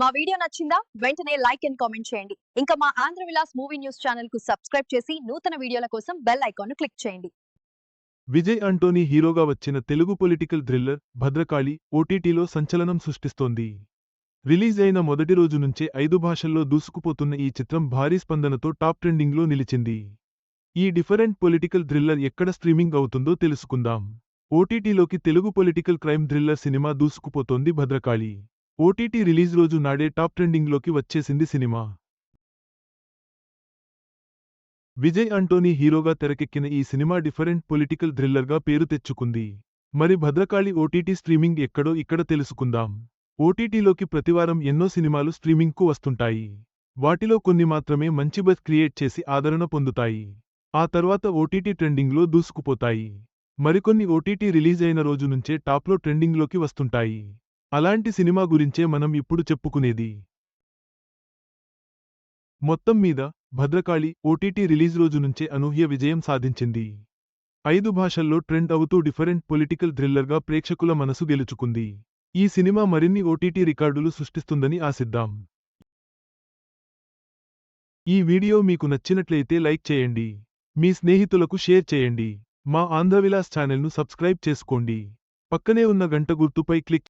మా వీడియో నచ్చిందా? వెంటనే లైక్ అండ్ కామెంట్ చేయండి. ఇంకా మా ఆంధ్ర విలాస్ మూవీ న్యూస్ ఛానల్కు సబ్స్క్రైబ్ చేసి నూతన వీడియోల కోసం బెల్ ఐకాన్ను క్లిక్ చేయండి. విజయ్ అంటోనీ హీరోగా వచ్చిన తెలుగు పొలిటికల్ థ్రిల్లర్ భద్రకాళి ఓటీటీలో సంచలనం సృష్టిస్తోంది. రిలీజ్ అయిన మొదటి రోజు నుంచే ఐదు భాషల్లో దూసుకుపోతున్న ఈ చిత్రం భారీ స్పందనతో టాప్ ట్రెండింగ్లో నిలిచింది. ఈ డిఫరెంట్ పొలిటికల్ థ్రిల్లర్ ఎక్కడ స్ట్రీమింగ్ అవుతుందో తెలుసుకుందాం. ఓటీటీలోకి Telugu political crime thriller cinema దూసుకుపోతోంది Bhadrakali. OTT release రోజు నాడే టాప్ ట్రెండింగ్లోకి వచ్చేసింది సినిమా. విజయ్ అంటోనీ హీరోగా తెరకెక్కిన ఈ సినిమా డిఫరెంట్ పొలిటికల్ థ్రిల్లర్గా పేరు తెచ్చుకుంది. మరి భద్రకాళి ఓటీటీ స్ట్రీమింగ్ ఎక్కడో ఇక్కడ తెలుసుకుందాం. ఓటీటీలోకి ప్రతివారం ఎన్నో సినిమాలు స్ట్రీమింగ్కు వస్తుంటాయి. వాటిలో కొన్ని మాత్రమే మంచి బస్ క్రియేట్ చేసి ఆదరణ పొందుతాయి. ఆ తర్వాత ఓటీటీ ట్రెండింగ్లో దూసుకుపోతాయి. మరికొన్ని ఓటీటీ రిలీజ్ అయిన రోజు నుంచే టాప్లో ట్రెండింగ్లోకి వస్తుంటాయి. అలాంటి సినిమా గురించే మనం ఇప్పుడు చెప్పుకునేది. మొత్తం మీద భద్రకాళి ఓటీటీ రిలీజ్ రోజు నుంచే అనూహ్య విజయం సాధించింది. ఐదు భాషల్లో ట్రెండ్ అవుతూ డిఫరెంట్ పొలిటికల్ థ్రిల్లర్గా ప్రేక్షకుల మనసు గెలుచుకుంది. ఈ సినిమా మరిన్ని ఓటీటీ రికార్డులు సృష్టిస్తుందని ఆశిద్దాం. ఈ వీడియో మీకు నచ్చినట్లయితే లైక్ చేయండి. మీ స్నేహితులకు షేర్ చేయండి. మా ఆంధ్రవిలాస్ ఛానల్ను సబ్స్క్రైబ్ చేసుకోండి. పక్కనే ఉన్న గంట గుర్తుపై క్లిక్